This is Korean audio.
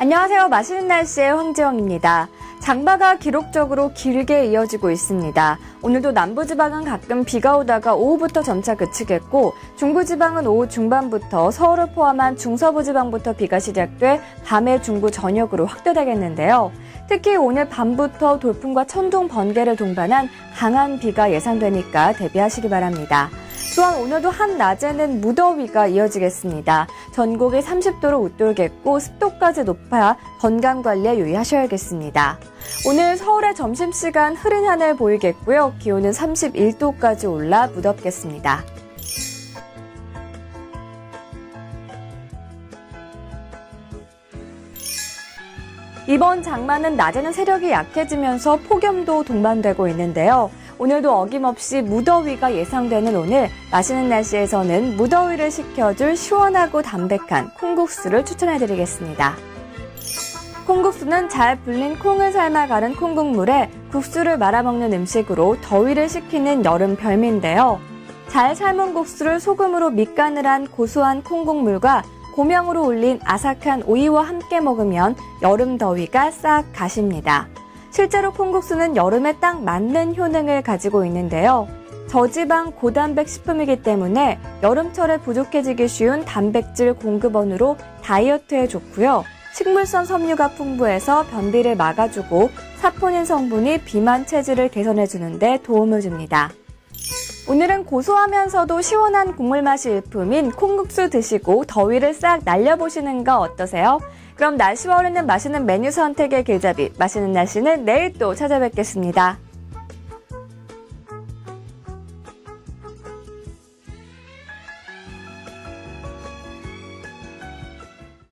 안녕하세요. 맛있는 날씨의 황지영입니다. 장마가 기록적으로 길게 이어지고 있습니다. 오늘도 남부지방은 가끔 비가 오다가 오후부터 점차 그치겠고 중부지방은 오후 중반부터 서울을 포함한 중서부지방부터 비가 시작돼 밤에 중부 전역으로 확대되겠는데요. 특히 오늘 밤부터 돌풍과 천둥 번개를 동반한 강한 비가 예상되니까 대비하시기 바랍니다. 또한 오늘도 한낮에는 무더위가 이어지겠습니다. 전국이 30도로 웃돌겠고 습도까지 높아 건강 관리에 유의하셔야겠습니다. 오늘 서울의 점심시간 흐린 하늘 보이겠고요. 기온은 31도까지 올라 무덥겠습니다. 이번 장마는 낮에는 세력이 약해지면서 폭염도 동반되고 있는데요. 오늘도 어김없이 무더위가 예상되는 오늘 맛있는 날씨에서는 무더위를 식혀줄 시원하고 담백한 콩국수를 추천해드리겠습니다. 콩국수는 잘 불린 콩을 삶아 가른 콩국물에 국수를 말아먹는 음식으로 더위를 식히는 여름 별미인데요. 잘 삶은 국수를 소금으로 밑간을 한 고소한 콩국물과 고명으로 올린 아삭한 오이와 함께 먹으면 여름 더위가 싹 가십니다. 실제로 콩국수는 여름에 딱 맞는 효능을 가지고 있는데요. 저지방 고단백 식품이기 때문에 여름철에 부족해지기 쉬운 단백질 공급원으로 다이어트에 좋고요. 식물성 섬유가 풍부해서 변비를 막아주고 사포닌 성분이 비만 체질을 개선해주는데 도움을 줍니다. 오늘은 고소하면서도 시원한 국물 맛이 일품인 콩국수 드시고 더위를 싹 날려보시는 거 어떠세요? 그럼 날씨와 어울리는 맛있는 메뉴 선택의 길잡이 맛있는 날씨는 내일 또 찾아뵙겠습니다.